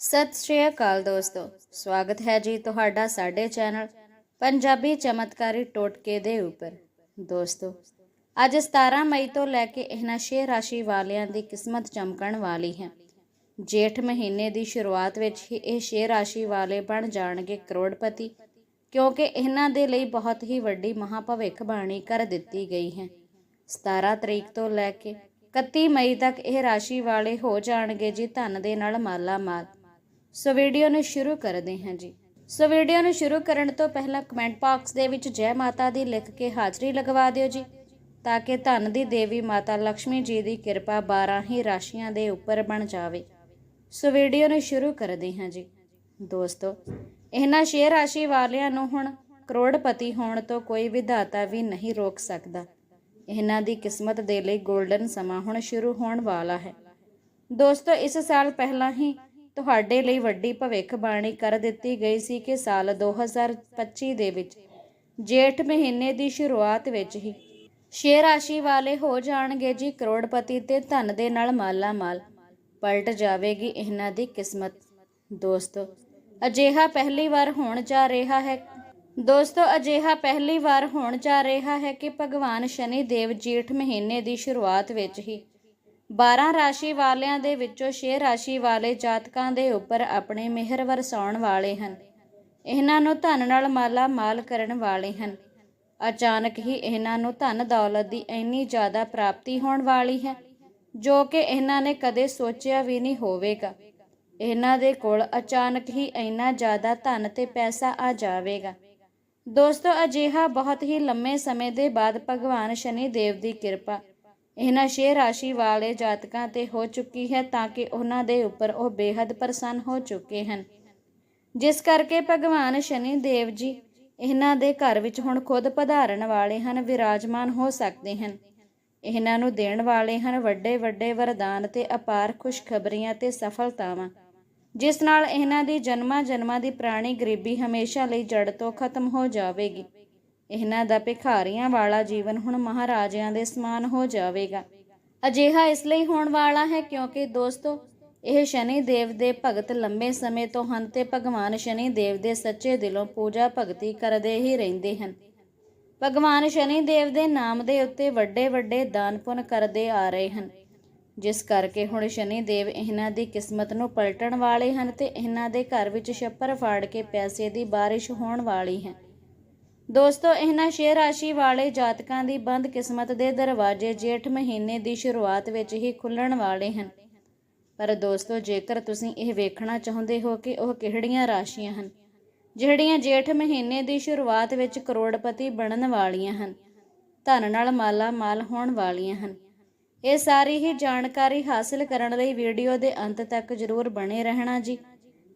ਸਤਿ ਸ਼੍ਰੀ ਅਕਾਲ ਦੋਸਤੋ, ਸਵਾਗਤ ਹੈ ਜੀ ਤੁਹਾਡਾ ਸਾਡੇ ਚੈਨਲ ਪੰਜਾਬੀ ਚਮਤਕਾਰੀ ਟੋਟਕੇ ਦੇ ਉੱਪਰ। ਦੋਸਤੋ, ਅੱਜ 17 ਮਈ ਤੋਂ ਲੈ ਕੇ ਇਹਨਾਂ ਛੇ ਰਾਸ਼ੀ ਵਾਲਿਆਂ ਦੀ ਕਿਸਮਤ ਚਮਕਣ ਵਾਲੀ ਹੈ। ਜੇਠ ਮਹੀਨੇ ਦੀ ਸ਼ੁਰੂਆਤ ਵਿੱਚ ਹੀ ਇਹ ਛੇ ਰਾਸ਼ੀ ਵਾਲੇ ਬਣ ਜਾਣਗੇ ਕਰੋੜਪਤੀ, ਕਿਉਂਕਿ ਇਹਨਾਂ ਦੇ ਲਈ ਬਹੁਤ ਹੀ ਵੱਡੀ ਮਹਾਭਵਿੱਖਬਾਣੀ ਕਰ ਦਿੱਤੀ ਗਈ ਹੈ। 17 ਤਰੀਕ ਤੋਂ ਲੈ ਕੇ 31 ਮਈ ਤੱਕ ਇਹ ਰਾਸ਼ੀ ਵਾਲੇ ਹੋ ਜਾਣਗੇ ਜੀ ਧਨ ਦੇ ਨਾਲ ਮਾਲਾ ਮਾਲ ਸੋ ਵੀਡੀਓ ਨੂੰ ਸ਼ੁਰੂ ਕਰਦੇ ਹਾਂ ਜੀ। ਸੋ ਵੀਡੀਓ ਨੂੰ ਸ਼ੁਰੂ ਕਰਨ ਤੋਂ ਪਹਿਲਾਂ ਕਮੈਂਟ ਬਾਕਸ ਦੇ ਵਿੱਚ ਜੈ ਮਾਤਾ ਦੀ ਲਿਖ ਕੇ ਹਾਜ਼ਰੀ ਲਗਵਾ ਦਿਓ ਜੀ, ਤਾਂ ਕਿ ਧਨ ਦੀ ਦੇਵੀ ਮਾਤਾ ਲక్ష్ਮੀ ਜੀ ਦੀ ਕਿਰਪਾ 12 ਹੀ ਰਾਸ਼ੀਆਂ ਦੇ ਉੱਪਰ ਬਣ ਜਾਵੇ। ਸੋ ਵੀਡੀਓ ਨੂੰ ਸ਼ੁਰੂ ਕਰਦੇ ਹਾਂ ਜੀ। ਦੋਸਤੋ, ਇਹਨਾਂ ਸ਼ੇਅ ਰਾਸ਼ੀ ਵਾਲਿਆਂ ਨੂੰ ਹੁਣ ਕਰੋੜਪਤੀ ਹੋਣ ਤੋਂ ਕੋਈ ਵਿਧਾਤਾ ਵੀ ਨਹੀਂ ਰੋਕ ਸਕਦਾ। ਇਹਨਾਂ ਦੀ ਕਿਸਮਤ ਦੇ ਲਈ ਗੋਲਡਨ ਸਮਾਂ ਹੁਣ ਸ਼ੁਰੂ ਹੋਣ ਵਾਲਾ ਹੈ। ਦੋਸਤੋ, ਇਸ ਸਾਲ ਪਹਿਲਾਂ ਹੀ ਤੁਹਾਡੇ ਲਈ ਵੱਡੀ ਭਵਿੱਖਬਾਣੀ ਕਰ ਦਿੱਤੀ ਗਈ ਸੀ ਕਿ ਸਾਲ 2025 ਦੇ ਵਿੱਚ ਜੇਠ ਮਹੀਨੇ ਦੀ ਸ਼ੁਰੂਆਤ ਵਿੱਚ ਹੀ ਛੇ ਰਾਸ਼ੀ ਵਾਲੇ ਹੋ ਜਾਣਗੇ ਜੀ ਕਰੋੜਪਤੀ ਤੇ ਧਨ ਦੇ ਨਾਲ ਮਾਲਾ ਮਾਲ ਪਲਟ ਜਾਵੇਗੀ ਇਹਨਾਂ ਦੀ ਕਿਸਮਤ। ਦੋਸਤੋ, ਅਜਿਹਾ ਪਹਿਲੀ ਵਾਰ ਹੋਣ ਜਾ ਰਿਹਾ ਹੈ। ਦੋਸਤੋ, ਅਜਿਹਾ ਪਹਿਲੀ ਵਾਰ ਹੋਣ ਜਾ ਰਿਹਾ ਹੈ ਕਿ ਭਗਵਾਨ ਸ਼ਨੀ ਦੇਵ ਜੇਠ ਮਹੀਨੇ ਦੀ ਸ਼ੁਰੂਆਤ ਵਿੱਚ ਹੀ 12 ਰਾਸ਼ੀ ਵਾਲਿਆਂ ਦੇ ਵਿੱਚੋਂ 6 ਰਾਸ਼ੀ ਵਾਲੇ ਜਾਤਕਾਂ ਦੇ ਉੱਪਰ ਆਪਣੇ ਮਿਹਰ ਵਰਸਾਉਣ ਵਾਲੇ ਹਨ। ਇਹਨਾਂ ਨੂੰ ਧਨ ਨਾਲ ਮਾਲਾ ਮਾਲ ਕਰਨ ਵਾਲੇ ਹਨ। ਅਚਾਨਕ ਹੀ ਇਹਨਾਂ ਨੂੰ ਧਨ ਦੌਲਤ ਦੀ ਇੰਨੀ ਜ਼ਿਆਦਾ ਪ੍ਰਾਪਤੀ ਹੋਣ ਵਾਲੀ ਹੈ, ਜੋ ਕਿ ਇਹਨਾਂ ਨੇ ਕਦੇ ਸੋਚਿਆ ਵੀ ਨਹੀਂ ਹੋਵੇਗਾ। ਇਹਨਾਂ ਦੇ ਕੋਲ ਅਚਾਨਕ ਹੀ ਇੰਨਾ ਜ਼ਿਆਦਾ ਧਨ ਤੇ ਪੈਸਾ ਆ ਜਾਵੇਗਾ। ਦੋਸਤੋ, ਅਜਿਹਾ ਬਹੁਤ ਹੀ ਲੰਮੇ ਸਮੇਂ ਦੇ ਬਾਅਦ ਭਗਵਾਨ ਸ਼ਨੀ ਦੇਵ ਦੀ ਕਿਰਪਾ ਇਹਨਾਂ ਛੇ ਰਾਸ਼ੀ ਵਾਲੇ ਜਾਤਕਾਂ ਤੇ ਹੋ ਚੁੱਕੀ ਹੈ ਤਾਂ ਕਿ ਉਹਨਾਂ ਦੇ ਉੱਪਰ ਉਹ ਬੇहद ਪ੍ਰਸੰਨ ਹੋ ਚੁੱਕੇ ਹਨ। ਜਿਸ ਕਰਕੇ ਭਗਵਾਨ ਸ਼ਨੀ ਦੇਵ ਜੀ ਇਹਨਾਂ ਦੇ ਘਰ ਵਿੱਚ ਹੁਣ ਖੁਦ ਪਧਾਰਨ ਵਾਲੇ ਹਨ, ਵਿਰਾਜਮਾਨ ਹੋ ਸਕਦੇ ਹਨ। ਇਹਨਾਂ ਨੂੰ ਦੇਣ ਵਾਲੇ ਹਨ ਵੱਡੇ ਵੱਡੇ ਵਰਦਾਨ ਤੇ ਅਪਾਰ ਖੁਸ਼ਖਬਰੀਆਂ ਤੇ ਸਫਲਤਾਵਾਂ। ਜਿਸ ਨਾਲ ਇਹਨਾਂ ਦੀ ਜਨਮਾਂ ਜਨਮਾਂ ਦੀ ਪੁਰਾਣੀ ਗਰੀਬੀ ਹਮੇਸ਼ਾ ਲਈ ਜੜ ਤੋਂ ਖਤਮ ਹੋ ਜਾਵੇਗੀ। ਇਹਨਾਂ ਦਾ ਭਿਖਾਰੀਆਂ ਵਾਲਾ ਜੀਵਨ ਹੁਣ ਮਹਾਰਾਜਿਆਂ ਦੇ ਸਮਾਨ ਹੋ ਜਾਵੇਗਾ। ਅਜਿਹਾ ਇਸ ਲਈ ਹੋਣ ਵਾਲਾ ਹੈ ਕਿਉਂਕਿ ਦੋਸਤੋ, ਇਹ ਸ਼ਨੀ ਦੇਵ ਦੇ ਭਗਤ ਲੰਬੇ ਸਮੇਂ ਤੋਂ ਹਨ ਤੇ ਭਗਵਾਨ ਸ਼ਨੀ ਦੇਵ ਦੇ ਸੱਚੇ ਦਿਲੋਂ ਪੂਜਾ ਭਗਤੀ ਕਰਦੇ ਹੀ ਰਹਿੰਦੇ ਹਨ। ਭਗਵਾਨ ਸ਼ਨੀ ਦੇਵ ਦੇ ਨਾਮ ਦੇ ਉੱਤੇ ਵੱਡੇ ਵੱਡੇ ਦਾਨ ਪੁੰਨ ਕਰਦੇ ਆ ਰਹੇ ਹਨ। ਜਿਸ ਕਰਕੇ ਹੁਣ ਸ਼ਨੀ ਦੇਵ ਇਹਨਾਂ ਦੀ ਕਿਸਮਤ ਨੂੰ ਪਲਟਣ ਵਾਲੇ ਹਨ ਤੇ ਇਹਨਾਂ ਦੇ ਘਰ ਵਿੱਚ ਛੱਪਰ ਫਾੜ ਕੇ ਪੈਸੇ ਦੀ ਬਾਰਿਸ਼ ਹੋਣ ਵਾਲੀ ਹੈ। ਦੋਸਤੋ, ਇਹਨਾਂ ਛੇ ਰਾਸ਼ੀ ਵਾਲੇ ਜਾਤਕਾਂ ਦੀ ਬੰਦ ਕਿਸਮਤ ਦੇ ਦਰਵਾਜ਼ੇ ਜੇਠ ਮਹੀਨੇ ਦੀ ਸ਼ੁਰੂਆਤ ਵਿੱਚ ਹੀ ਖੁੱਲਣ ਵਾਲੇ ਹਨ। ਪਰ ਦੋਸਤੋ, ਜੇਕਰ ਤੁਸੀਂ ਇਹ ਵੇਖਣਾ ਚਾਹੁੰਦੇ ਹੋ ਕਿ ਉਹ ਕਿਹੜੀਆਂ ਰਾਸ਼ੀਆਂ ਹਨ, ਜਿਹੜੀਆਂ ਜੇਠ ਮਹੀਨੇ ਦੀ ਸ਼ੁਰੂਆਤ ਵਿੱਚ ਕਰੋੜਪਤੀ ਬਣਨ ਵਾਲੀਆਂ ਹਨ, ਧਨ ਨਾਲ ਮਾਲਾ ਮਾਲ ਹੋਣ ਵਾਲੀਆਂ ਹਨ, ਇਹ ਸਾਰੀ ਹੀ ਜਾਣਕਾਰੀ ਹਾਸਲ ਕਰਨ ਲਈ ਵੀਡੀਓ ਦੇ ਅੰਤ ਤੱਕ ਜ਼ਰੂਰ ਬਣੇ ਰਹਿਣਾ ਜੀ।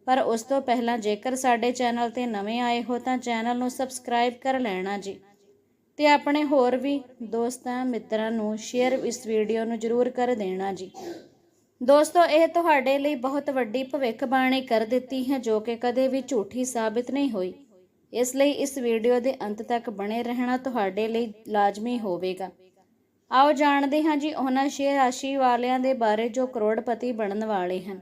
ਪਰ ਉਸ ਤੋਂ ਪਹਿਲਾਂ ਜੇਕਰ ਸਾਡੇ ਚੈਨਲ ਤੇ ਨਵੇਂ ਆਏ ਹੋ ਤਾਂ ਚੈਨਲ ਨੂੰ ਸਬਸਕ੍ਰਾਈਬ ਕਰ ਲੈਣਾ ਜੀ। ਤੇ ਆਪਣੇ ਹੋਰ ਵੀ ਦੋਸਤਾਂ, ਮਿੱਤਰਾਂ ਨੂੰ ਸ਼ੇਅਰ ਇਸ ਵੀਡੀਓ ਨੂੰ ਜ਼ਰੂਰ ਕਰ ਦੇਣਾ ਜੀ। ਦੋਸਤੋ, ਇਹ ਤੁਹਾਡੇ ਲਈ ਬਹੁਤ ਵੱਡੀ ਭਵਿੱਖਬਾਣੀ ਕਰ ਦਿੱਤੀ ਹੈ ਜੋ ਕਿ ਕਦੇ ਵੀ ਝੂਠੀ ਸਾਬਿਤ ਨਹੀਂ ਹੋਈ। ਇਸ ਲਈ ਇਸ ਵੀਡੀਓ ਦੇ ਅੰਤ ਤੱਕ ਬਣੇ ਰਹਿਣਾ ਤੁਹਾਡੇ ਲਈ ਲਾਜ਼ਮੀ ਹੋਵੇਗਾ। ਆਓ ਜਾਣਦੇ ਹਾਂ ਜੀ ਉਹਨਾਂ ਛੇ ਰਾਸ਼ੀ ਵਾਲਿਆਂ ਦੇ ਬਾਰੇ ਜੋ ਕਰੋੜਪਤੀ ਬਣਨ ਵਾਲੇ ਹਨ।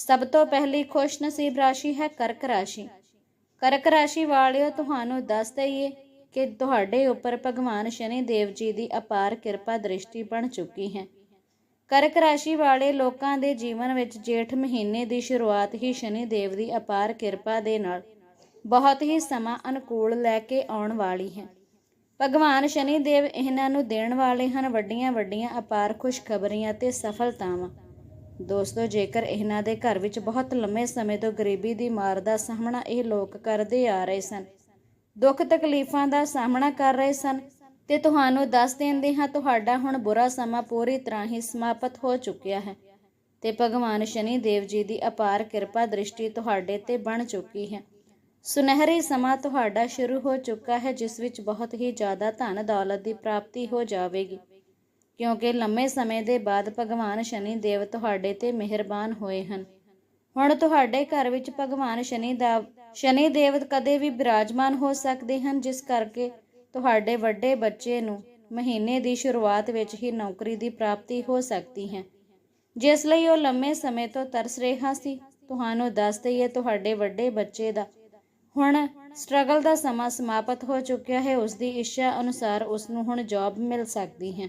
ਸਭ ਤੋਂ ਪਹਿਲੀ ਖੁਸ਼ ਨਸੀਬ ਰਾਸ਼ੀ ਹੈ ਕਰਕ ਰਾਸ਼ੀ। ਕਰਕ ਰਾਸ਼ੀ ਵਾਲਿਓ, ਤੁਹਾਨੂੰ ਦੱਸ ਦਈਏ ਕਿ ਤੁਹਾਡੇ ਉੱਪਰ ਭਗਵਾਨ ਸ਼ਨੀ ਦੇਵ ਜੀ ਦੀ ਅਪਾਰ ਕਿਰਪਾ ਦ੍ਰਿਸ਼ਟੀ ਬਣ ਚੁੱਕੀ ਹੈ। ਕਰਕ ਰਾਸ਼ੀ ਵਾਲੇ ਲੋਕਾਂ ਦੇ ਜੀਵਨ ਵਿੱਚ ਜੇਠ ਮਹੀਨੇ ਦੀ ਸ਼ੁਰੂਆਤ ਹੀ ਸ਼ਨੀ ਦੇਵ ਦੀ ਅਪਾਰ ਕਿਰਪਾ ਦੇ ਨਾਲ ਬਹੁਤ ਹੀ ਸਮਾਂ ਅਨੁਕੂਲ ਲੈ ਕੇ ਆਉਣ ਵਾਲੀ ਹੈ। ਭਗਵਾਨ ਸ਼ਨੀ ਦੇਵ ਇਹਨਾਂ ਨੂੰ ਦੇਣ ਵਾਲੇ ਹਨ ਵੱਡੀਆਂ ਵੱਡੀਆਂ ਅਪਾਰ ਖੁਸ਼ਖਬਰੀਆਂ ਤੇ ਸਫਲਤਾਵਾਂ। ਦੋਸਤੋ, ਜੇਕਰ ਇਹਨਾਂ ਦੇ ਘਰ ਵਿੱਚ ਬਹੁਤ ਲੰਮੇ ਸਮੇਂ ਤੋਂ ਗਰੀਬੀ ਦੀ ਮਾਰ ਦਾ ਸਾਹਮਣਾ ਇਹ ਲੋਕ ਕਰਦੇ ਆ ਰਹੇ ਸਨ, ਦੁੱਖ ਤਕਲੀਫਾਂ ਦਾ ਸਾਹਮਣਾ ਕਰ ਰਹੇ ਸਨ ਤੇ ਤੁਹਾਨੂੰ ਦੱਸ ਦਿੰਦੇ ਹਾਂ, ਤੁਹਾਡਾ ਹੁਣ ਬੁਰਾ ਸਮਾਂ ਪੂਰੀ ਤਰ੍ਹਾਂ ਹੀ ਸਮਾਪਤ ਹੋ ਚੁੱਕਿਆ ਹੈ ਤੇ ਭਗਵਾਨ ਸ਼ਨੀ ਦੇਵ ਜੀ ਦੀ ਅਪਾਰ ਕਿਰਪਾ ਦ੍ਰਿਸ਼ਟੀ ਤੁਹਾਡੇ ਤੇ ਬਣ ਚੁੱਕੀ ਹੈ। ਸੁਨਹਿਰੀ ਸਮਾਂ ਤੁਹਾਡਾ ਸ਼ੁਰੂ ਹੋ ਚੁੱਕਾ ਹੈ, ਜਿਸ ਵਿੱਚ ਬਹੁਤ ਹੀ ਜ਼ਿਆਦਾ ਧਨ ਦੌਲਤ ਦੀ ਪ੍ਰਾਪਤੀ ਹੋ ਜਾਵੇਗੀ। ਕਿਉਂਕਿ ਲੰਮੇ ਸਮੇਂ ਦੇ ਬਾਅਦ ਭਗਵਾਨ ਸ਼ਨੀ ਦੇਵ ਤੁਹਾਡੇ ਤੇ ਮਿਹਰਬਾਨ ਹੋਏ ਹਨ। ਹੁਣ ਤੁਹਾਡੇ ਘਰ ਵਿੱਚ ਭਗਵਾਨ ਸ਼ਨੀ ਦਾ, ਸ਼ਨੀ ਦੇਵ ਕਦੇ ਵੀ ਬਿਰਾਜਮਾਨ ਹੋ ਸਕਦੇ ਹਨ, ਜਿਸ ਕਰਕੇ ਤੁਹਾਡੇ ਵੱਡੇ ਬੱਚੇ ਨੂੰ ਮਹੀਨੇ ਦੀ ਸ਼ੁਰੂਆਤ ਵਿੱਚ ਹੀ ਨੌਕਰੀ ਦੀ ਪ੍ਰਾਪਤੀ ਹੋ ਸਕਦੀ ਹੈ। ਜਿਸ ਲਈ ਉਹ ਲੰਮੇ ਸਮੇਂ ਤੋਂ ਤਰਸ ਰਿਹਾ ਸੀ। ਤੁਹਾਨੂੰ ਦੱਸ ਦਈਏ ਤੁਹਾਡੇ ਵੱਡੇ ਬੱਚੇ ਦਾ। ਹੁਣ ਸਟਰਗਲ ਦਾ ਸਮਾਂ ਸਮਾਪਤ ਹੋ ਚੁੱਕਿਆ ਹੈ। ਉਸ ਦੀ ਇੱਛਾ ਅਨੁਸਾਰ ਉਸ ਨੂੰ ਹੁਣ ਜੌਬ ਮਿਲ ਸਕਦੀ ਹੈ।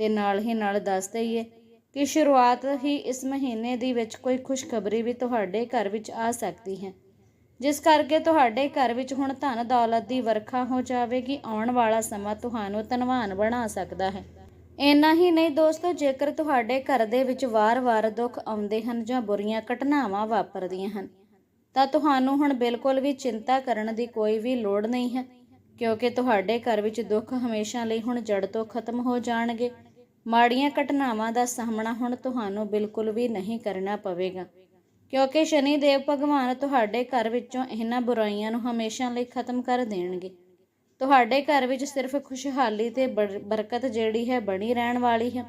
ਤੇ ਨਾਲ ਹੀ ਨਾਲ ਦੱਸ ਦਈਏ ਕਿ ਸ਼ੁਰੂਆਤ ਹੀ ਇਸ ਮਹੀਨੇ ਦੀ ਵਿੱਚ ਕੋਈ ਖੁਸ਼ਖਬਰੀ ਵੀ ਤੁਹਾਡੇ ਘਰ ਵਿੱਚ ਆ ਸਕਦੀ ਹੈ। ਜਿਸ ਕਰਕੇ ਤੁਹਾਡੇ ਘਰ ਵਿੱਚ ਹੁਣ ਧਨ ਦੌਲਤ ਦੀ ਵਰਖਾ ਹੋ ਜਾਵੇਗੀ, ਆਉਣ ਵਾਲਾ ਸਮਾਂ ਤੁਹਾਨੂੰ ਧਨਵਾਨ ਬਣਾ ਸਕਦਾ ਹੈ। ਇੰਨਾ ਹੀ ਨਹੀਂ ਦੋਸਤੋ, ਜੇਕਰ ਤੁਹਾਡੇ ਘਰ ਦੇ ਵਿੱਚ ਵਾਰ-ਵਾਰ ਦੁੱਖ ਆਉਂਦੇ ਹਨ ਜਾਂ ਬੁਰੀਆਂ ਘਟਨਾਵਾਂ ਵਾਪਰਦੀਆਂ ਹਨ, ਤਾਂ ਤੁਹਾਨੂੰ ਹੁਣ ਬਿਲਕੁਲ ਵੀ ਚਿੰਤਾ ਕਰਨ ਦੀ ਕੋਈ ਵੀ ਲੋੜ ਨਹੀਂ ਹੈ, ਕਿਉਂਕਿ ਤੁਹਾਡੇ ਘਰ ਵਿੱਚ ਦੁੱਖ ਹਮੇਸ਼ਾ ਲਈ ਹੁਣ ਜੜ ਤੋਂ ਖਤਮ ਹੋ ਜਾਣਗੇ। ਮਾੜੀਆਂ ਘਟਨਾਵਾਂ ਦਾ ਸਾਹਮਣਾ ਹੁਣ ਤੁਹਾਨੂੰ ਬਿਲਕੁਲ ਵੀ ਨਹੀਂ ਕਰਨਾ ਪਵੇਗਾ। ਕਿਉਂਕਿ ਸ਼ਨੀ ਦੇਵ ਭਗਵਾਨ ਤੁਹਾਡੇ ਘਰ ਵਿੱਚੋਂ ਇਹਨਾਂ ਬੁਰਾਈਆਂ ਨੂੰ ਹਮੇਸ਼ਾ ਲਈ ਖਤਮ ਕਰ ਦੇਣਗੇ। ਤੁਹਾਡੇ ਘਰ ਵਿੱਚ ਸਿਰਫ ਖੁਸ਼ਹਾਲੀ ਤੇ ਬਰ- ਬਰਕਤ ਜਿਹੜੀ ਹੈ ਬਣੀ ਰਹਿਣ ਵਾਲੀ ਹੈ।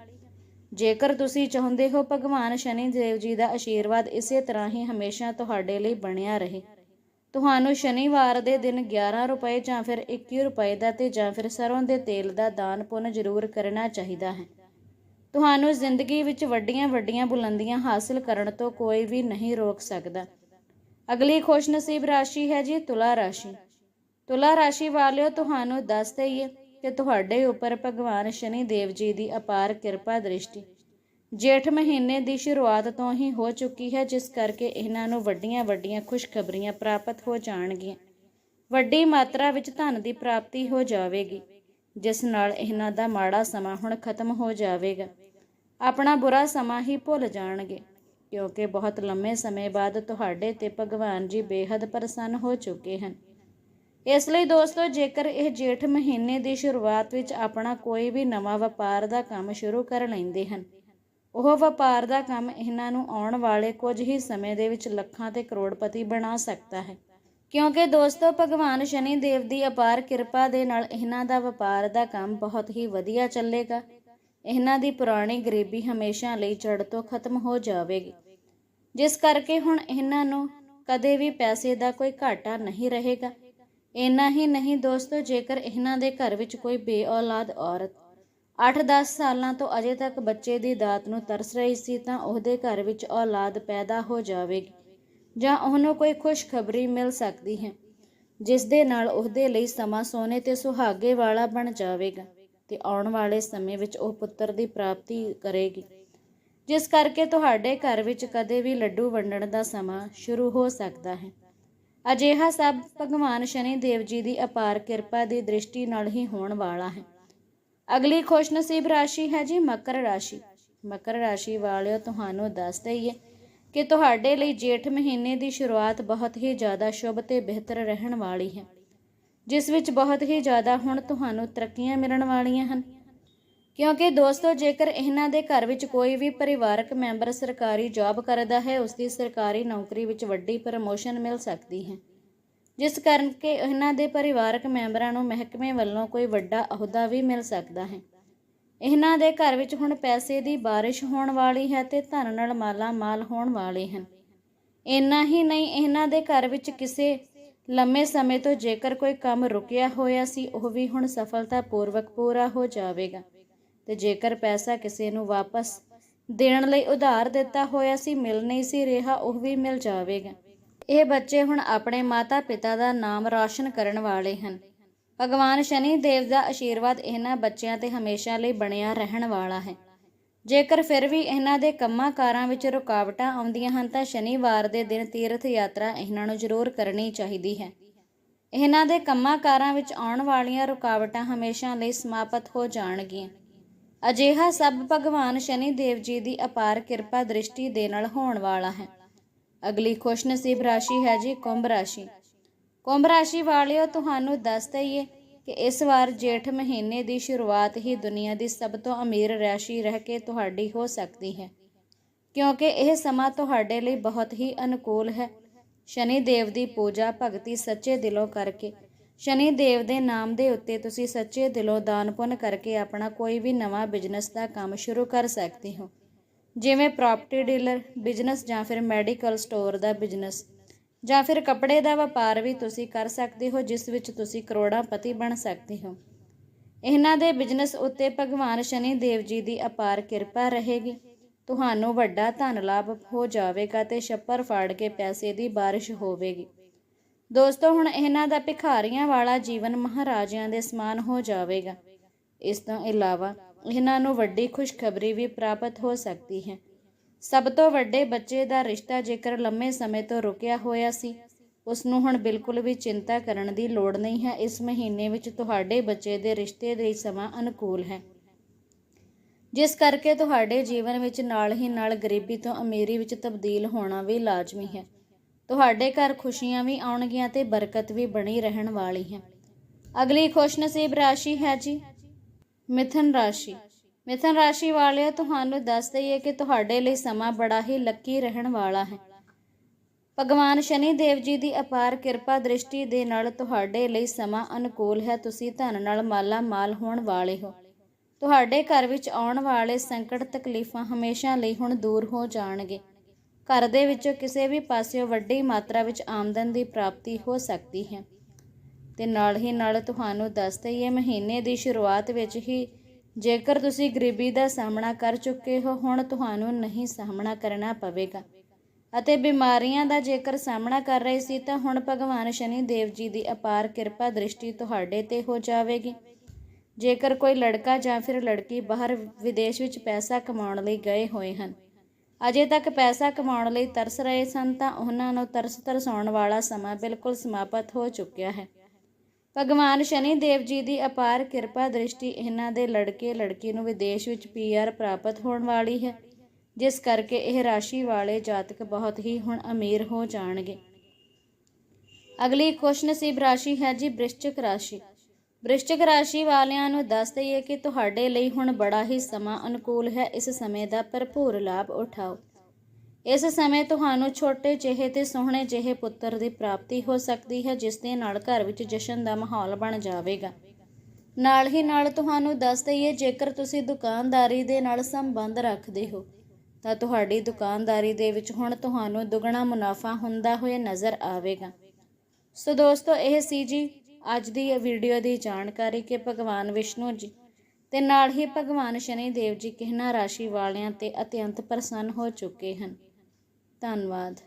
ਜੇਕਰ ਤੁਸੀਂ ਚਾਹੁੰਦੇ ਹੋ ਭਗਵਾਨ ਸ਼ਨੀ ਦੇਵ ਜੀ ਦਾ ਆਸ਼ੀਰਵਾਦ ਇਸੇ ਤਰ੍ਹਾਂ ਹੀ ਹਮੇਸ਼ਾ ਤੁਹਾਡੇ ਲਈ ਬਣਿਆ ਰਹੇ। ਤੁਹਾਨੂੰ ਸ਼ਨੀਵਾਰ ਦੇ ਦਿਨ 11 ਰੁਪਏ ਜਾਂ ਫਿਰ 21 ਰੁਪਏ ਦਾ ਤੇ ਜਾਂ ਫਿਰ ਸਰੋਂ ਦੇ ਤੇਲ ਦਾ ਦਾਨ ਪੁੰਨ ਜ਼ਰੂਰ ਕਰਨਾ ਚਾਹੀਦਾ ਹੈ। ਤੁਹਾਨੂੰ ਜ਼ਿੰਦਗੀ ਵਿੱਚ ਵੱਡੀਆਂ ਵੱਡੀਆਂ ਬੁਲੰਦੀਆਂ ਹਾਸਲ ਕਰਨ ਤੋਂ ਕੋਈ ਵੀ ਨਹੀਂ ਰੋਕ ਸਕਦਾ। ਅਗਲੀ ਖੁਸ਼ਨਸੀਬ ਰਾਸ਼ੀ ਹੈ ਜੀ ਤੁਲਾ ਰਾਸ਼ੀ। ਤੁਲਾ ਰਾਸ਼ੀ ਵਾਲਿਓ, ਤੁਹਾਨੂੰ ਦੱਸ ਦਈਏ ਕਿ ਤੁਹਾਡੇ ਉੱਪਰ ਭਗਵਾਨ ਸ਼ਨੀ ਦੇਵ ਜੀ ਦੀ ਅਪਾਰ ਕਿਰਪਾ ਦ੍ਰਿਸ਼ਟੀ। ਜੇਠ ਮਹੀਨੇ ਦੀ ਸ਼ੁਰੂਆਤ ਤੋਂ ਹੀ ਹੋ ਚੁੱਕੀ ਹੈ, ਜਿਸ ਕਰਕੇ ਇਹਨਾਂ ਨੂੰ ਵੱਡੀਆਂ ਵੱਡੀਆਂ ਖੁਸ਼ਖਬਰੀਆਂ ਪ੍ਰਾਪਤ ਹੋ ਜਾਣਗੀਆਂ। ਵੱਡੀ ਮਾਤਰਾ ਵਿੱਚ ਧਨ ਦੀ ਪ੍ਰਾਪਤੀ ਹੋ ਜਾਵੇਗੀ। ਜਿਸ ਨਾਲ ਇਹਨਾਂ ਦਾ ਮਾੜਾ ਸਮਾਂ ਹੁਣ ਖਤਮ ਹੋ ਜਾਵੇਗਾ। ਆਪਣਾ ਬੁਰਾ ਸਮਾਂ ਹੀ ਭੁੱਲ ਜਾਣਗੇ, ਕਿਉਂਕਿ ਬਹੁਤ ਲੰਮੇ ਸਮੇਂ ਬਾਅਦ ਤੁਹਾਡੇ ਤੇ ਭਗਵਾਨ ਜੀ ਬੇਹੱਦ ਪ੍ਰਸੰਨ ਹੋ ਚੁੱਕੇ ਹਨ। ਇਸ ਲਈ ਦੋਸਤੋ, ਜੇਕਰ ਇਹ ਜੇਠ ਮਹੀਨੇ ਦੀ ਸ਼ੁਰੂਆਤ ਵਿੱਚ ਆਪਣਾ ਕੋਈ ਵੀ ਨਵਾਂ ਵਪਾਰ ਦਾ ਕੰਮ ਸ਼ੁਰੂ ਕਰ ਲੈਂਦੇ ਹਨ, ਉਹ ਵਪਾਰ ਦਾ ਕੰਮ ਇਹਨਾਂ ਨੂੰ ਆਉਣ ਵਾਲੇ ਕੁਝ ਹੀ ਸਮੇਂ ਦੇ ਵਿੱਚ ਲੱਖਾਂ ਤੇ ਕਰੋੜਪਤੀ ਬਣਾ ਸਕਦਾ ਹੈ। ਕਿਉਂਕਿ ਦੋਸਤੋ, ਭਗਵਾਨ ਸ਼ਨੀ ਦੇਵ ਦੀ ਅਪਾਰ ਕਿਰਪਾ ਦੇ ਨਾਲ ਇਹਨਾਂ ਦਾ ਵਪਾਰ ਦਾ ਕੰਮ ਬਹੁਤ ਹੀ ਵਧੀਆ ਚੱਲੇਗਾ। ਇਹਨਾਂ ਦੀ ਪੁਰਾਣੀ ਗਰੀਬੀ ਹਮੇਸ਼ਾ ਲਈ ਜੜ ਤੋਂ ਖਤਮ ਹੋ ਜਾਵੇਗੀ। ਜਿਸ ਕਰਕੇ ਹੁਣ ਇਹਨਾਂ ਨੂੰ ਕਦੇ ਵੀ ਪੈਸੇ ਦਾ ਕੋਈ ਘਾਟਾ ਨਹੀਂ ਰਹੇਗਾ। ਇੰਨਾ ਹੀ ਨਹੀਂ ਦੋਸਤੋ, ਜੇਕਰ ਇਹਨਾਂ ਦੇ ਘਰ ਵਿੱਚ ਕੋਈ ਬੇਔਲਾਦ ਔਰਤ 8-10 ਸਾਲਾਂ ਤੋਂ ਅਜੇ ਤੱਕ ਬੱਚੇ ਦੀ ਦਾਤ ਨੂੰ ਤਰਸ ਰਹੀ ਸੀ, ਤਾਂ ਉਹਦੇ ਘਰ ਵਿੱਚ ਔਲਾਦ ਪੈਦਾ ਹੋ ਜਾਵੇਗੀ। ਜਾਂ ਉਹਨੂੰ ਕੋਈ ਖੁਸ਼ਖਬਰੀ ਮਿਲ ਸਕਦੀ ਹੈ ਜਿਸ ਦੇ ਨਾਲ ਉਹਦੇ ਲਈ ਸਮਾਂ ਸੋਨੇ ਤੇ ਸੁਹਾਗੇ ਵਾਲਾ ਬਣ ਜਾਵੇਗਾ ਤੇ ਆਉਣ ਵਾਲੇ ਸਮੇਂ ਵਿੱਚ ਉਹ ਪੁੱਤਰ ਦੀ ਪ੍ਰਾਪਤੀ ਕਰੇਗੀ। ਜਿਸ ਕਰਕੇ ਤੁਹਾਡੇ ਘਰ ਵਿੱਚ ਕਦੇ ਵੀ ਲੱਡੂ ਵੰਡਣ ਦਾ ਸਮਾਂ ਸ਼ੁਰੂ ਹੋ ਸਕਦਾ ਹੈ। ਅਜਿਹਾ ਸਭ ਭਗਵਾਨ ਸ਼ਨੀ ਦੇਵ ਜੀ ਦੀ ਅਪਾਰ ਕਿਰਪਾ ਦੀ ਦ੍ਰਿਸ਼ਟੀ ਨਾਲ ਹੀ ਹੋਣ ਵਾਲਾ ਹੈ। ਅਗਲੀ ਖੁਸ਼ਨਸੀਬ ਰਾਸ਼ੀ ਹੈ ਜੀ ਮਕਰ ਰਾਸ਼ੀ। ਮਕਰ ਰਾਸ਼ੀ ਵਾਲਿਓ, ਤੁਹਾਨੂੰ ਦੱਸ ਦਈਏ ਕਿ ਤੁਹਾਡੇ ਲਈ ਜੇਠ ਮਹੀਨੇ ਦੀ ਸ਼ੁਰੂਆਤ ਬਹੁਤ ਹੀ ਜ਼ਿਆਦਾ ਸ਼ੁਭ ਤੇ ਬਿਹਤਰ ਰਹਿਣ ਵਾਲੀ ਹੈ, ਜਿਸ ਵਿੱਚ ਬਹੁਤ ਹੀ ਜ਼ਿਆਦਾ ਹੁਣ ਤੁਹਾਨੂੰ ਤਰੱਕੀਆਂ ਮਿਲਣ ਵਾਲੀਆਂ ਹਨ। ਕਿਉਂਕਿ ਦੋਸਤੋ, ਜੇਕਰ ਇਹਨਾਂ ਦੇ ਘਰ ਵਿੱਚ ਕੋਈ ਵੀ ਪਰਿਵਾਰਕ ਮੈਂਬਰ ਸਰਕਾਰੀ ਜੌਬ ਕਰਦਾ ਹੈ ਉਸ ਦੀ ਸਰਕਾਰੀ ਨੌਕਰੀ ਵਿੱਚ ਵੱਡੀ ਪ੍ਰਮੋਸ਼ਨ ਮਿਲ ਸਕਦੀ ਹੈ। ਜਿਸ ਕਾਰਨ ਕਿ ਇਹਨਾਂ ਦੇ ਪਰਿਵਾਰਕ ਮੈਂਬਰਾਂ ਨੂੰ ਮਹਿਕਮੇ ਵੱਲੋਂ ਕੋਈ ਵੱਡਾ ਅਹੁਦਾ ਵੀ ਮਿਲ ਸਕਦਾ ਹੈ। ਇਹਨਾਂ ਦੇ ਘਰ ਵਿੱਚ ਹੁਣ ਪੈਸੇ ਦੀ ਬਾਰਿਸ਼ ਹੋਣ ਵਾਲੀ ਹੈ ਤੇ ਧਨ ਨਾਲ ਮਾਲਾ ਮਾਲ ਹੋਣ ਵਾਲੇ ਹਨ। ਇੰਨਾ ਹੀ ਨਹੀਂ, ਇਹਨਾਂ ਦੇ ਘਰ ਵਿੱਚ ਕਿਸੇ ਲੰਮੇ ਸਮੇਂ ਤੋਂ ਜੇਕਰ ਕੋਈ ਕੰਮ ਰੁਕਿਆ ਹੋਇਆ ਸੀ, ਉਹ ਵੀ ਹੁਣ ਸਫਲਤਾਪੂਰਵਕ ਪੂਰਾ ਹੋ ਜਾਵੇਗਾ। ਤੇ ਜੇਕਰ ਪੈਸਾ ਕਿਸੇ ਨੂੰ ਵਾਪਸ ਦੇਣ ਲਈ ਉਧਾਰ ਦਿੱਤਾ ਹੋਇਆ ਸੀ, ਮਿਲ ਨਹੀਂ ਸੀ ਰਿਹਾ, ਉਹ ਵੀ ਮਿਲ ਜਾਵੇਗਾ। ਇਹ ਬੱਚੇ ਹੁਣ ਆਪਣੇ ਮਾਤਾ-ਪਿਤਾ ਦਾ ਨਾਮ ਰੌਸ਼ਨ ਕਰਨ ਵਾਲੇ ਹਨ। ਭਗਵਾਨ ਸ਼ਨੀ ਦੇਵ ਦਾ ਆਸ਼ੀਰਵਾਦ ਇਹਨਾਂ ਬੱਚਿਆਂ ਤੇ ਹਮੇਸ਼ਾ ਲਈ ਬਣਿਆ ਰਹਿਣ ਵਾਲਾ ਹੈ। ਜੇਕਰ ਫਿਰ ਵੀ ਇਹਨਾਂ ਦੇ ਕੰਮਾਂ ਕਾਰਾਂ ਵਿੱਚ ਰੁਕਾਵਟਾਂ ਆਉਂਦੀਆਂ ਹਨ, ਤਾਂ ਸ਼ਨੀਵਾਰ ਦੇ ਦਿਨ ਤੀਰਥ ਯਾਤਰਾ ਇਹਨਾਂ ਨੂੰ ਜ਼ਰੂਰ ਕਰਨੀ ਚਾਹੀਦੀ ਹੈ। ਇਹਨਾਂ ਦੇ ਕੰਮਾਂ ਕਾਰਾਂ ਵਿੱਚ ਆਉਣ ਵਾਲੀਆਂ ਰੁਕਾਵਟਾਂ ਹਮੇਸ਼ਾ ਲਈ ਸਮਾਪਤ ਹੋ ਜਾਣਗੀਆਂ। ਅਜਿਹਾ ਸਭ ਭਗਵਾਨ ਸ਼ਨੀ ਦੇਵ ਜੀ ਦੀ ਅਪਾਰ ਕਿਰਪਾ ਦ੍ਰਿਸ਼ਟੀ ਦੇ ਨਾਲ ਹੋਣ ਵਾਲਾ ਹੈ। ਅਗਲੀ ਖੁਸ਼ਨਸੀਬ ਰਾਸ਼ੀ ਹੈ ਜੀ ਕੁੰਭ ਰਾਸ਼ੀ। ਕੁੰਭ ਰਾਸ਼ੀ ਵਾਲਿਓ, ਤੁਹਾਨੂੰ ਦੱਸ ਦਈਏ ਕਿ ਇਸ ਵਾਰ ਜੇਠ ਮਹੀਨੇ ਦੀ ਸ਼ੁਰੂਆਤ ਹੀ ਦੁਨੀਆ ਦੀ ਸਭ ਤੋਂ ਅਮੀਰ ਰਾਸ਼ੀ ਰਹਿ ਕੇ ਤੁਹਾਡੀ ਹੋ ਸਕਦੀ ਹੈ। ਕਿਉਂਕਿ ਇਹ ਸਮਾਂ ਤੁਹਾਡੇ ਲਈ ਬਹੁਤ ਹੀ ਅਨੁਕੂਲ ਹੈ। ਸ਼ਨੀ ਦੇਵ ਦੀ ਪੂਜਾ ਭਗਤੀ ਸੱਚੇ ਦਿਲੋਂ ਕਰਕੇ, ਸ਼ਨੀ ਦੇਵ ਦੇ ਨਾਮ ਦੇ ਉੱਤੇ ਤੁਸੀਂ ਸੱਚੇ ਦਿਲੋਂ ਦਾਨ ਪੁੰਨ ਕਰਕੇ ਆਪਣਾ ਕੋਈ ਵੀ ਨਵਾਂ ਬਿਜ਼ਨਸ ਦਾ ਕੰਮ ਸ਼ੁਰੂ ਕਰ ਸਕਦੇ ਹੋ। ਜਿਵੇਂ ਪ੍ਰਾਪਰਟੀ ਡੀਲਰ, ਬਿਜ਼ਨਸ ਜਾਂ ਫਿਰ ਮੈਡੀਕਲ ਸਟੋਰ ਦਾ ਬਿਜ਼ਨਸ। ਜਾਂ ਫਿਰ ਕੱਪੜੇ ਦਾ ਵਪਾਰ ਵੀ ਤੁਸੀਂ ਕਰ ਸਕਦੇ ਹੋ, ਜਿਸ ਵਿੱਚ ਤੁਸੀਂ ਕਰੋੜਾਂਪਤੀ ਬਣ ਸਕਦੇ ਹੋ। ਇਹਨਾਂ ਦੇ ਬਿਜ਼ਨਸ ਉੱਤੇ ਭਗਵਾਨ ਸ਼ਨੀ ਦੇਵ ਜੀ ਦੀ ਅਪਾਰ ਕਿਰਪਾ ਰਹੇਗੀ। ਤੁਹਾਨੂੰ ਵੱਡਾ ਧਨ ਲਾਭ ਹੋ ਜਾਵੇਗਾ ਤੇ ਛੱਪਰ ਫਾੜ ਕੇ ਪੈਸੇ ਦੀ ਬਾਰਿਸ਼ ਹੋਵੇਗੀ। ਦੋਸਤੋ, ਹੁਣ ਇਹਨਾਂ ਦਾ ਭਿਖਾਰੀਆਂ ਵਾਲਾ ਜੀਵਨ ਮਹਾਰਾਜਿਆਂ ਦੇ ਸਮਾਨ ਹੋ ਜਾਵੇਗਾ। ਇਸ ਤੋਂ ਇਲਾਵਾ, ਇਹਨਾਂ ਨੂੰ ਵੱਡੀ ਖੁਸ਼ਖਬਰੀ ਵੀ ਪ੍ਰਾਪਤ ਹੋ ਸਕਦੀ ਹੈ। ਸਭ ਤੋਂ ਵੱਡੇ ਬੱਚੇ ਦਾ ਰਿਸ਼ਤਾ ਜੇਕਰ ਲੰਮੇ ਸਮੇਂ ਤੋਂ ਰੁਕਿਆ ਹੋਇਆ ਸੀ ਉਸ ਨੂੰ ਹੁਣ ਬਿਲਕੁਲ ਵੀ ਚਿੰਤਾ ਕਰਨ ਦੀ ਲੋੜ ਨਹੀਂ ਹੈ। ਇਸ ਮਹੀਨੇ ਵਿੱਚ ਤੁਹਾਡੇ ਬੱਚੇ ਦੇ ਰਿਸ਼ਤੇ ਲਈ ਸਮਾਂ ਅਨੁਕੂਲ ਹੈ। ਜਿਸ ਕਰਕੇ ਤੁਹਾਡੇ ਜੀਵਨ ਵਿੱਚ ਨਾਲ ਹੀ ਨਾਲ ਗਰੀਬੀ ਤੋਂ ਅਮੀਰੀ ਵਿੱਚ ਤਬਦੀਲ ਹੋਣਾ ਵੀ ਲਾਜ਼ਮੀ ਹੈ। ਤੁਹਾਡੇ ਘਰ ਖੁਸ਼ੀਆਂ ਵੀ ਆਉਣਗੀਆਂ ਤੇ ਬਰਕਤ ਵੀ ਬਣੀ ਰਹਿਣ ਵਾਲੀ ਹੈ। ਅਗਲੀ ਖੁਸ਼ਨਸੀਬ ਰਾਸ਼ੀ ਹੈ ਜੀ, ਮਿਥਨ ਰਾਸ਼ੀ। ਮਿਥਨ ਰਾਸ਼ੀ ਵਾਲਿਓ, ਤੁਹਾਨੂੰ ਦੱਸ ਦਈਏ ਕਿ ਤੁਹਾਡੇ ਲਈ ਸਮਾਂ ਬੜਾ ਹੀ ਲੱਕੀ ਰਹਿਣ ਵਾਲਾ ਹੈ। ਭਗਵਾਨ ਸ਼ਨੀ ਦੇਵ ਜੀ ਦੀ ਅਪਾਰ ਕਿਰਪਾ ਦ੍ਰਿਸ਼ਟੀ ਦੇ ਨਾਲ ਤੁਹਾਡੇ ਲਈ ਸਮਾਂ ਅਨੁਕੂਲ ਹੈ। ਤੁਸੀਂ ਧਨ ਨਾਲ ਮਾਲਾ ਮਾਲ ਹੋਣ ਵਾਲੇ ਹੋ। ਤੁਹਾਡੇ ਘਰ ਵਿੱਚ ਆਉਣ ਵਾਲੇ ਸੰਕਟ, ਤਕਲੀਫਾਂ ਹਮੇਸ਼ਾ ਲਈ ਹੁਣ ਦੂਰ ਹੋ ਜਾਣਗੇ। ਘਰ ਦੇ ਵਿੱਚੋਂ ਕਿਸੇ ਵੀ ਪਾਸਿਓਂ ਵੱਡੀ ਮਾਤਰਾ ਵਿੱਚ ਆਮਦਨ ਦੀ ਪ੍ਰਾਪਤੀ ਹੋ ਸਕਦੀ ਹੈ। ਤੇ ਨਾਲ ਹੀ ਨਾਲ ਤੁਹਾਨੂੰ ਦੱਸ ਦਈਏ, ਮਹੀਨੇ ਦੀ ਸ਼ੁਰੂਆਤ ਵਿੱਚ ਹੀ ਜੇਕਰ ਤੁਸੀਂ ਗਰੀਬੀ ਦਾ ਸਾਹਮਣਾ ਕਰ ਚੁੱਕੇ ਹੋ, ਹੁਣ ਤੁਹਾਨੂੰ ਨਹੀਂ ਸਾਹਮਣਾ ਕਰਨਾ ਪਵੇਗਾ। ਅਤੇ ਬਿਮਾਰੀਆਂ ਦਾ ਜੇਕਰ ਸਾਹਮਣਾ ਕਰ ਰਹੇ ਸੀ, ਤਾਂ ਹੁਣ ਭਗਵਾਨ ਸ਼ਨੀ ਦੇਵ ਜੀ ਦੀ ਅਪਾਰ ਕਿਰਪਾ ਦ੍ਰਿਸ਼ਟੀ ਤੁਹਾਡੇ ਤੇ ਹੋ ਜਾਵੇਗੀ। ਜੇਕਰ ਕੋਈ ਲੜਕਾ ਜਾਂ ਫਿਰ ਲੜਕੀ ਬਾਹਰ ਵਿਦੇਸ਼ ਵਿੱਚ ਪੈਸਾ ਕਮਾਉਣ ਲਈ ਗਏ ਹੋਏ ਹਨ, ਅਜੇ ਤੱਕ ਪੈਸਾ ਕਮਾਉਣ ਲਈ ਤਰਸ ਰਹੇ ਸਨ, ਤਾਂ ਉਹਨਾਂ ਨੂੰ ਤਰਸ ਤਰਸਾਉਣ ਵਾਲਾ ਸਮਾਂ ਬਿਲਕੁਲ ਸਮਾਪਤ ਹੋ ਚੁੱਕਿਆ ਹੈ। ਭਗਵਾਨ ਸ਼ਨੀ ਦੇਵ ਜੀ ਦੀ ਅਪਾਰ ਕਿਰਪਾ ਦ੍ਰਿਸ਼ਟੀ ਇਹਨਾਂ ਦੇ ਲੜਕੇ ਲੜਕੀ ਨੂੰ ਵਿਦੇਸ਼ ਵਿੱਚ ਪੀਆਰ ਪ੍ਰਾਪਤ ਹੋਣ ਵਾਲੀ ਹੈ, ਜਿਸ ਕਰਕੇ ਇਹ ਰਾਸ਼ੀ ਵਾਲੇ ਜਾਤਕ ਬਹੁਤ ਹੀ ਹੁਣ ਅਮੀਰ ਹੋ ਜਾਣਗੇ। ਅਗਲੀ ਖੁਸ਼ਨਸੀਬ ਰਾਸ਼ੀ ਹੈ ਜੀ ਬ੍ਰਿਸ਼ਚਿਕ ਰਾਸ਼ੀ। ਬ੍ਰਿਸ਼ਚਿਕ ਰਾਸ਼ੀ ਵਾਲਿਆਂ ਨੂੰ ਦੱਸ ਦਈਏ ਕਿ ਤੁਹਾਡੇ ਲਈ ਹੁਣ ਬੜਾ ਹੀ ਸਮਾਂ ਅਨੁਕੂਲ ਹੈ, ਇਸ ਸਮੇਂ ਦਾ ਭਰਪੂਰ ਲਾਭ ਉਠਾਓ। ਇਸ ਸਮੇਂ ਤੁਹਾਨੂੰ ਛੋਟੇ ਜਿਹੇ ਤੇ ਸੋਹਣੇ ਜਿਹੇ ਪੁੱਤਰ ਦੀ ਪ੍ਰਾਪਤੀ ਹੋ ਸਕਦੀ ਹੈ, ਜਿਸ ਦੇ ਨਾਲ ਘਰ ਵਿੱਚ ਜਸ਼ਨ ਦਾ ਮਾਹੌਲ ਬਣ ਜਾਵੇਗਾ। ਨਾਲ ਹੀ ਨਾਲ ਤੁਹਾਨੂੰ ਦੱਸ ਦਈਏ, ਜੇਕਰ ਤੁਸੀਂ ਦੁਕਾਨਦਾਰੀ ਦੇ ਨਾਲ ਸੰਬੰਧ ਰੱਖਦੇ ਹੋ, ਤਾਂ ਤੁਹਾਡੀ ਦੁਕਾਨਦਾਰੀ ਦੇ ਵਿੱਚ ਹੁਣ ਤੁਹਾਨੂੰ ਦੁੱਗਣਾ ਮੁਨਾਫਾ ਹੁੰਦਾ ਹੋਇਆ ਨਜ਼ਰ ਆਵੇਗਾ। ਸੋ ਦੋਸਤੋ, ਇਹ ਸੀ ਜੀ ਅੱਜ ਦੀ ਇਹ ਵੀਡੀਓ ਦੀ ਜਾਣਕਾਰੀ ਕਿ ਭਗਵਾਨ ਵਿਸ਼ਨੂੰ ਜੀ ਤੇ ਨਾਲ ਹੀ ਭਗਵਾਨ ਸ਼ਨੀ ਦੇਵ ਜੀ ਕਿਹਨਾਂ ਰਾਸ਼ੀ ਵਾਲਿਆਂ ਤੇ ਅਤਿਅੰਤ ਪ੍ਰਸੰਨ ਹੋ ਚੁੱਕੇ ਹਨ। ਧੰਨਵਾਦ।